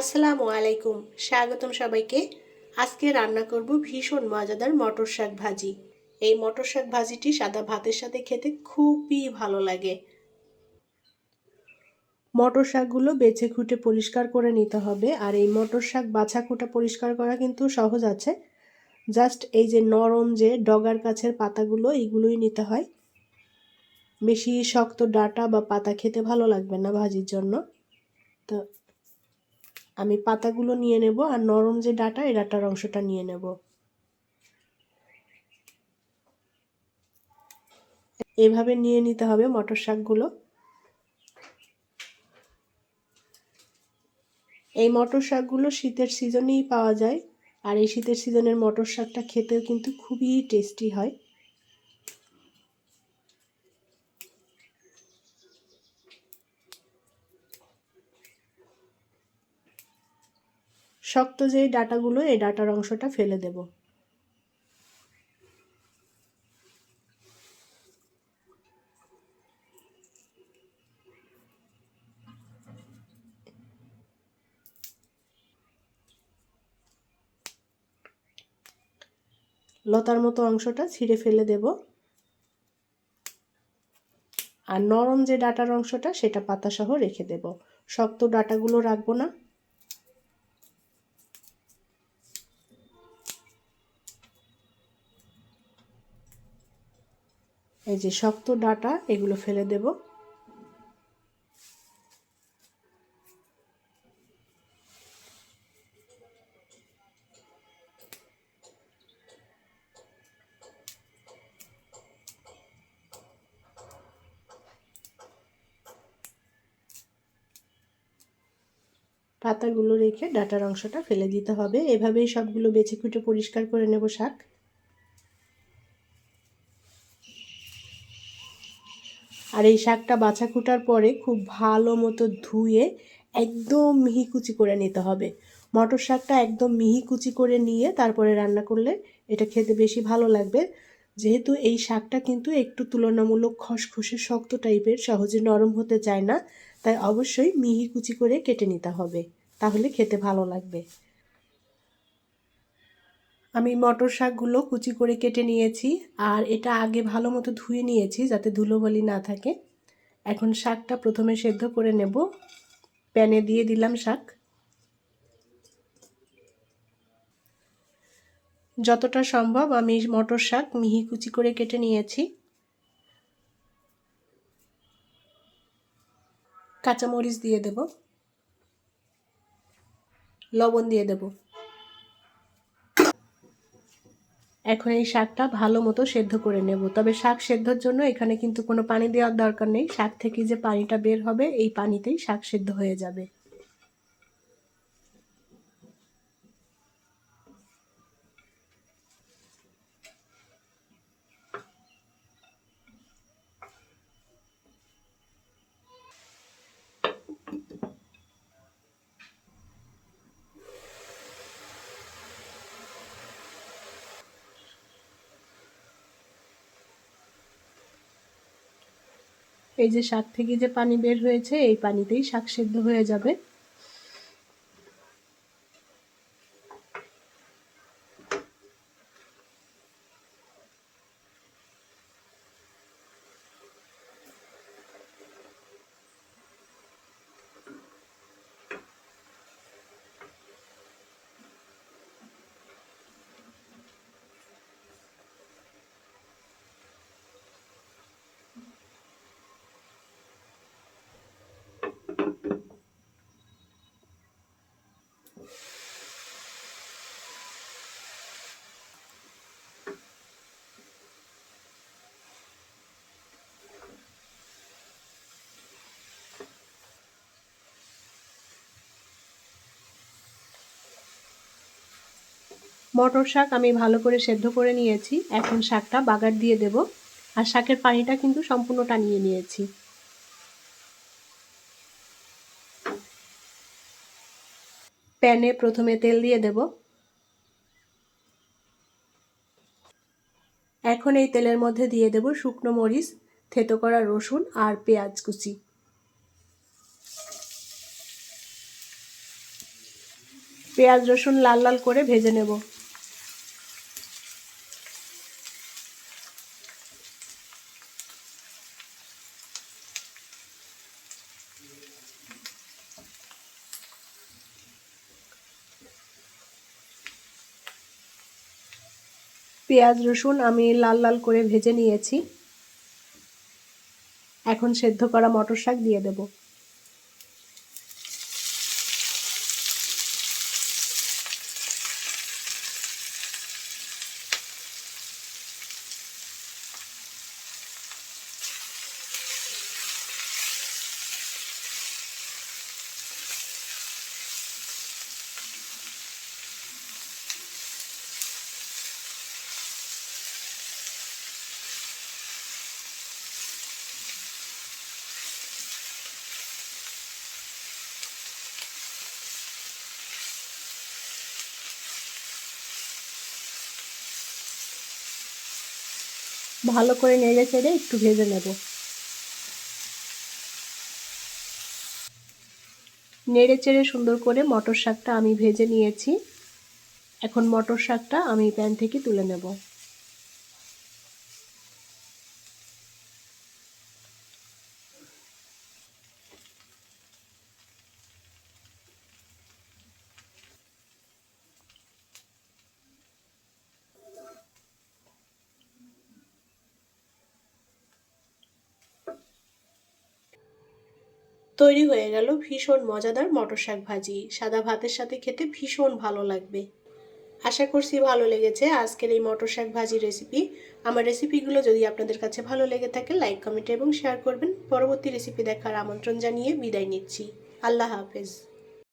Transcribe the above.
আসসালামু আলাইকুম। স্বাগতম সবাইকে। আজকে রান্না করব ভীষণ মজাদার মটর শাক ভাজি। এই মটর শাক ভাজিটি সাদা ভাতের সাথে খেতে খুবই ভালো লাগে। মটর শাকগুলো বেছে খুঁটে পরিষ্কার করে নিতে হবে আর এই মটর শাক বাছা খুঁটা পরিষ্কার করা কিন্তু সহজ আছে। জাস্ট এই যে নরম যে ডগার গাছের পাতাগুলো, এইগুলোই নিতে হয়। বেশি শক্ত ডাটা বা পাতা খেতে ভালো লাগবে না ভাজির জন্য। তো আমি পাতাগুলো নিয়ে নেব আর নরম যে ডাটা, এই ডাটার অংশটা নিয়ে নেব। এভাবে নিয়ে নিতে হবে মটর শাকগুলো। এই মটর শাকগুলো শীতের সিজনেই পাওয়া যায়, আর এই শীতের সিজনের মটর শাকটা খেতেও কিন্তু খুবই টেস্টি হয়। শক্ত যে ডাটাগুলো, এই ডাটার অংশটা ফেলে দেব। লতার মতো অংশটা ছিঁড়ে ফেলে দেব। আর নরম যে ডাটার অংশটা, সেটা পাতাসহ রেখে দেব। শক্ত ডাটাগুলো রাখব না। এই যে শক্ত ডাটা, এগুলো ফেলে দেব। পাতাগুলো রেখে ডাটার অংশটা ফেলে দিতে হবে। এভাবেই সবগুলো বেছে খুঁটে পরিষ্কার করে নেব শাক। আর এই শাকটা বাছা কুটার পরে খুব ভালো মতো ধুয়ে একদম মিহি কুচি করে নিতে হবে। মটর শাকটা একদম মিহি কুচি করে নিয়ে তারপরে রান্না করলে এটা খেতে বেশি ভালো লাগবে। যেহেতু এই শাকটা কিন্তু একটু তুলনামূলক খসখসে শক্ত টাইপের, সহজে নরম হতে চায় না, তাই অবশ্যই মিহি কুচি করে কেটে নিতে হবে। তাহলে খেতে ভালো লাগবে। আমি মটর শাকগুলো কুচি করে কেটে নিয়েছি আর এটা আগে ভালো মতো ধুয়ে নিয়েছি যাতে ধুলোবালি না থাকে। এখন শাকটা প্রথমে সেদ্ধ করে নেব। প্যানে দিয়ে দিলাম শাক। যতটা সম্ভব আমি মটর শাক মিহি কুচি করে কেটে নিয়েছি। কাঁচামরিচ দিয়ে দেব। লবণ দিয়ে দেবো। এখন এই শাকটা ভালো মতো সেদ্ধ করে নেব। তবে শাক সেদ্ধর জন্য এখানে কিন্তু কোনো পানি দেওয়ার দরকার নেই। শাক থেকে যে পানিটা বের হবে, এই পানিতেই শাক সেদ্ধ হয়ে যাবে। এই যে শাক থেকে যে পানি বের হয়েছে এই পানিতেই শাক সেদ্ধ হয়ে যাবে। মটর শাক আমি ভালো করে সেদ্ধ করে নিয়েছি। এখন শাকটা বাগার দিয়ে দেব। আর শাকের পানিটা কিন্তু সম্পূর্ণ টানিয়ে নিয়েছি। প্যানে প্রথমে তেল দিয়ে দেব। এখন এই তেলের মধ্যে দিয়ে দেব শুকনো মরিচ, থেতো করা রসুন আর পেঁয়াজ কুচি। পেঁয়াজ রসুন লাল লাল করে ভেজে নেব। পেঁয়াজ, রসুন আমি লাল লাল করে ভেজে নিয়েছি। এখন সেদ্ধ করা মটর শাক দিয়ে দেব। ভালো করে নেড়ে চেড়ে একটু ভেজে নেব। নেড়ে চেড়ে সুন্দর করে মটর শাকটা আমি ভেজে নিয়েছি। এখন মটর শাকটা আমি প্যান থেকে তুলে নেব। তৈরি হয়ে গেল ভীষণ মজাদার মটর শাক ভাজি। সাদা ভাতের সাথে খেতে ভীষণ ভালো লাগবে। আশা করছি ভালো লেগেছে আজকের এই মটর শাক ভাজি রেসিপি আমার রেসিপিগুলো যদি আপনাদের কাছে ভালো লেগে থাকে লাইক কমেন্ট এবং শেয়ার করবেন। পরবর্তী রেসিপি দেখার আমন্ত্রণ জানিয়ে বিদায় নিচ্ছি। আল্লাহ হাফেজ।